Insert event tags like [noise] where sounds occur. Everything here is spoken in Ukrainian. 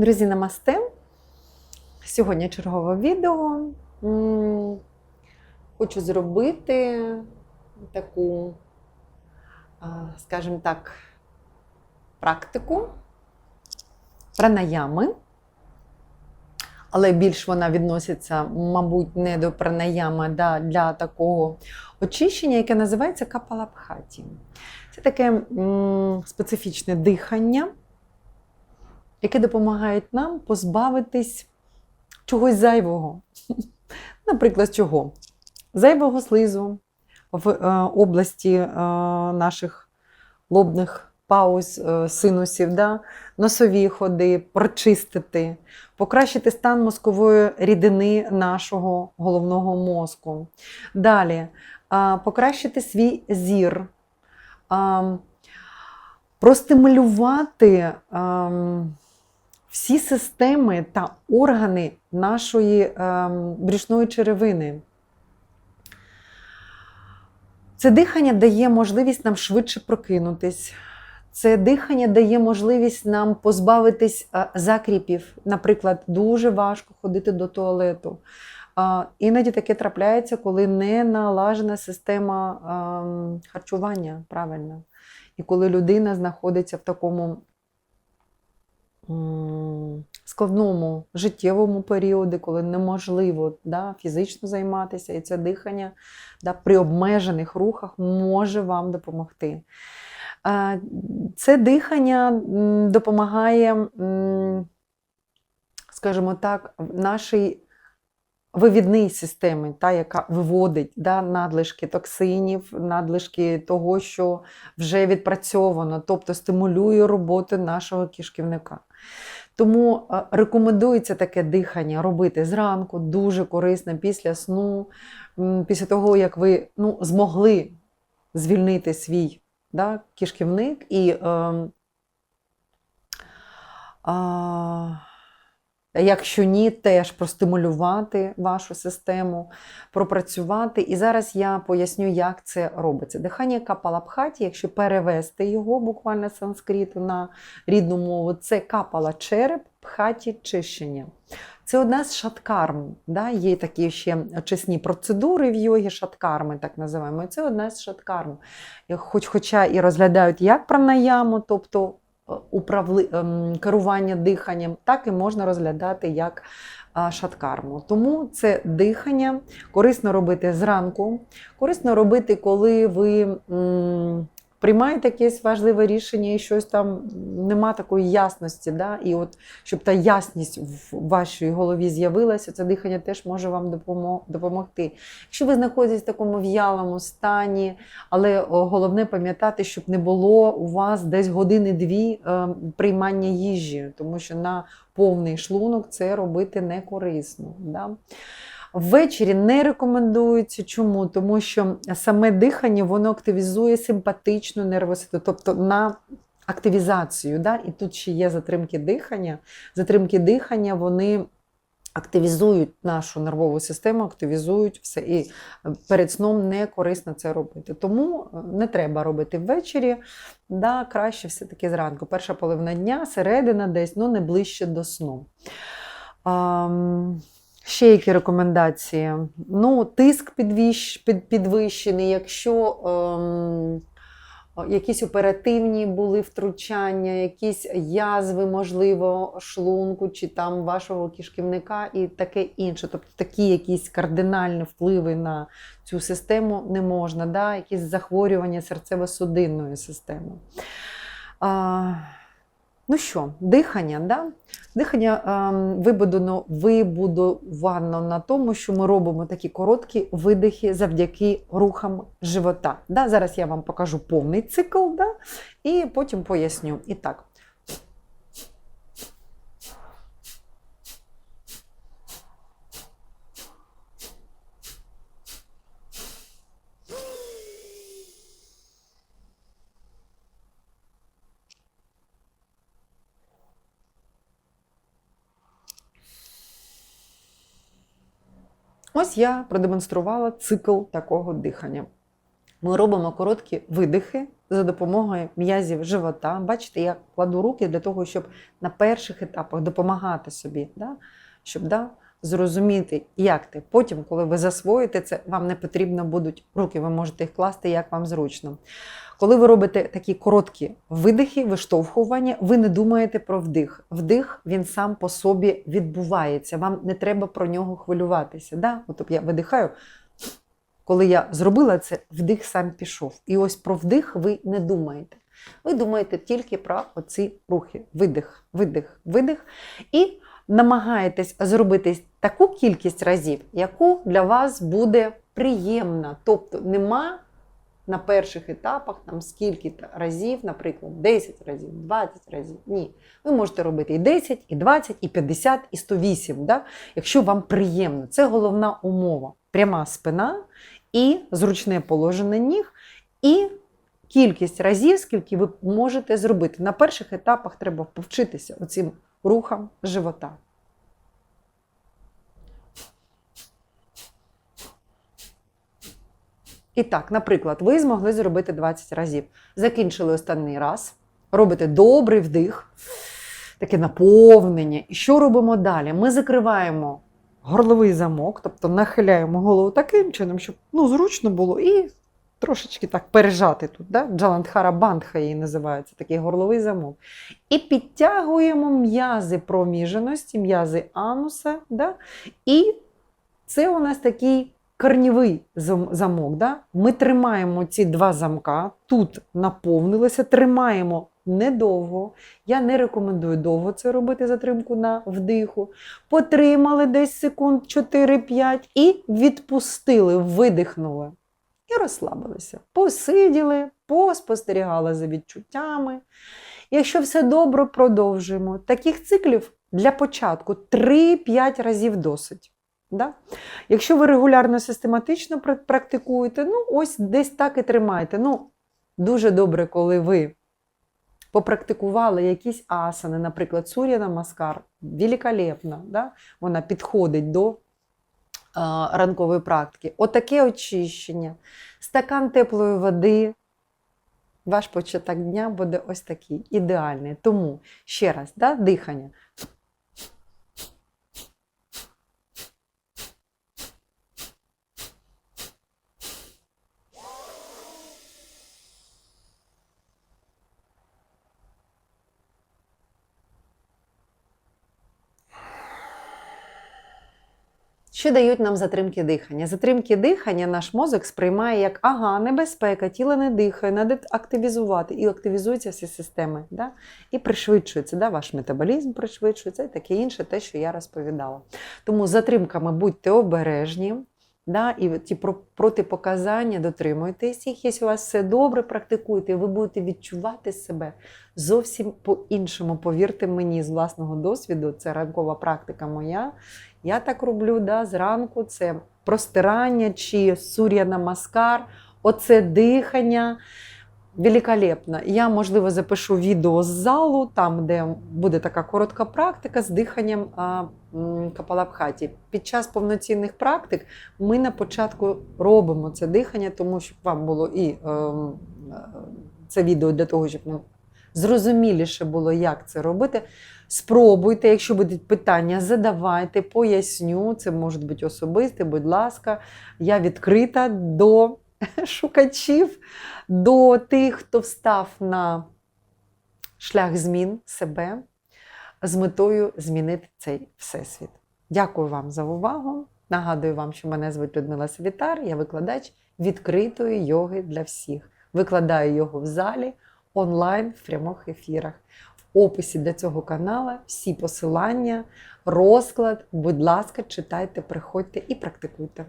Друзі, намасте. Сьогодні чергове відео. Хочу зробити таку, скажімо так, практику пранаями. Але більш вона відноситься, мабуть, не до пранаями, а для такого очищення, яке називається капалабхаті. Це таке специфічне дихання яке допомагає нам позбавитись чогось зайвого. [laughs] Наприклад, чого? Зайвого слизу в е, області е, наших лобних пауз, е, синусів, да? носові ходи, прочистити, покращити стан мозкової рідини нашого головного мозку. Далі покращити свій зір. Простимулювати всі системи та органи нашої ем, брюшної черевини. Це дихання дає можливість нам швидше прокинутись. Це дихання дає можливість нам позбавитись е, закріпів. Наприклад, дуже важко ходити до туалету. Іноді таке трапляється, коли не налажена система ем, харчування правильно. І коли людина знаходиться в такому складному життєвому періоді, коли неможливо да, фізично займатися, і це дихання да, при обмежених рухах може вам допомогти. Це дихання допомагає, скажімо так, нашій вивідній системі, та, яка виводить да, надлишки токсинів, надлишки того, що вже відпрацьовано, тобто стимулює роботу нашого кишківника. Тому е, рекомендується таке дихання робити зранку, дуже корисно після сну, після того, як ви ну, змогли звільнити свій да, кишківник і. Е, а, Якщо ні, теж простимулювати вашу систему, пропрацювати. І зараз я поясню, як це робиться. Дихання капалабхаті, якщо перевести його буквально з санскриту на рідну мову, це капала череп, пхаті чищення. Це одна з шаткарм. Да? Є такі ще очисні процедури в йогі, шаткарми, так називаємо. Це одна з шаткарм. Хоч, Хоча і розглядають як пранаяму, тобто управли... ем, керування диханням, так і можна розглядати як шаткарму. Тому це дихання корисно робити зранку, корисно робити, коли ви приймаєте якесь важливе рішення і щось там нема такої ясності. Да? І от щоб та ясність в вашій голові з'явилася, це дихання теж може вам допомогти. Якщо ви знаходитесь в такому в'ялому стані, але головне пам'ятати, щоб не було у вас десь години-дві е, приймання їжі, тому що на повний шлунок це робити не корисно. Да? Ввечері не рекомендується. Чому? Тому що саме дихання воно активізує симпатичну нервову тобто на активізацію. Да? І тут ще є затримки дихання. Затримки дихання вони активізують нашу нервову систему, активізують все. І перед сном не корисно це робити. Тому не треба робити ввечері, да, краще все-таки зранку. Перша половина дня, середина десь, ну не ближче до сну. Ще які рекомендації? Ну, Тиск підвищ, під, підвищений, якщо ем, якісь оперативні були втручання, якісь язви, можливо, шлунку чи там вашого кишківника і таке інше. Тобто такі якісь кардинальні впливи на цю систему не можна, да? якісь захворювання серцево-судинної системи. А, Ну що, дихання, да? Дихання ем, вибудовано, вибудовано на тому, що ми робимо такі короткі видихи завдяки рухам живота. Да? Зараз я вам покажу повний цикл, да? і потім поясню. І так. Ось я продемонструвала цикл такого дихання. Ми робимо короткі видихи за допомогою м'язів живота. Бачите, я кладу руки для того, щоб на перших етапах допомагати собі, да? щоб да, зрозуміти, як ти. Потім, коли ви засвоїте це, вам не потрібно будуть руки, ви можете їх класти, як вам зручно. Коли ви робите такі короткі видихи, виштовхування, ви не думаєте про вдих. Вдих він сам по собі відбувається. Вам не треба про нього хвилюватися. Да? От я видихаю. Коли я зробила це, вдих сам пішов. І ось про вдих ви не думаєте. Ви думаєте тільки про оці рухи. Видих, видих, видих. І намагаєтесь зробити таку кількість разів, яку для вас буде приємна. Тобто нема на перших етапах там скільки разів, наприклад, 10 разів, 20 разів. Ні. Ви можете робити і 10, і 20, і 50, і 108, да? якщо вам приємно. Це головна умова. Пряма спина і зручне положення ніг, і кількість разів, скільки ви можете зробити. На перших етапах треба повчитися оцим рухам живота. І так, наприклад, ви змогли зробити 20 разів. Закінчили останній раз, робите добрий вдих, таке наповнення. І що робимо далі? Ми закриваємо горловий замок, тобто нахиляємо голову таким чином, щоб ну, зручно було, і трошечки так пережати тут. Да? Джаландхара бандха її називається, такий горловий замок. І підтягуємо м'язи проміженості, м'язи ануса. Да? І це у нас такий корнівий замок. Да? Ми тримаємо ці два замка, тут наповнилося, тримаємо недовго. Я не рекомендую довго це робити, затримку на вдиху. Потримали десь секунд 4-5 і відпустили, видихнули. І розслабилися. Посиділи, поспостерігали за відчуттями. Якщо все добре, продовжуємо. Таких циклів для початку 3-5 разів досить. Да? Якщо ви регулярно систематично практикуєте, ну ось десь так і тримайте. Ну, Дуже добре, коли ви попрактикували якісь асани, наприклад, Сур'яна Маскар, великолепно, да? вона підходить до а, ранкової практики. Отаке очищення, стакан теплої води. Ваш початок дня буде ось такий ідеальний. Тому ще раз, да, дихання. Що дають нам затримки дихання? Затримки дихання наш мозок сприймає як ага, небезпека, тіло не дихає, треба активізувати. І активізуються всі системи. Да? І пришвидшується, да? ваш метаболізм пришвидшується і таке інше, те, що я розповідала. Тому затримками будьте обережні. Да, І ті протипоказання дотримуйтесь їх, якщо у вас все добре, практикуйте, ви будете відчувати себе зовсім по-іншому. Повірте мені, з власного досвіду, це ранкова практика моя. Я так роблю да, зранку це простирання чи сур'я намаскар, оце дихання. Великолепно. Я, можливо, запишу відео з залу, там, де буде така коротка практика з диханням капалабхаті. Під час повноцінних практик ми на початку робимо це дихання, тому щоб вам було і ем, е, це відео для того, щоб зрозуміліше було, як це робити. Спробуйте, якщо будуть питання, задавайте, поясню. Це може бути особисте, будь ласка, я відкрита до [laughs] шукачів, до тих, хто встав на шлях змін себе з метою змінити цей всесвіт. Дякую вам за увагу. Нагадую вам, що мене звуть Людмила Світар, я викладач відкритої йоги для всіх. Викладаю його в залі онлайн в прямих ефірах. В описі для цього каналу всі посилання, розклад. Будь ласка, читайте, приходьте і практикуйте.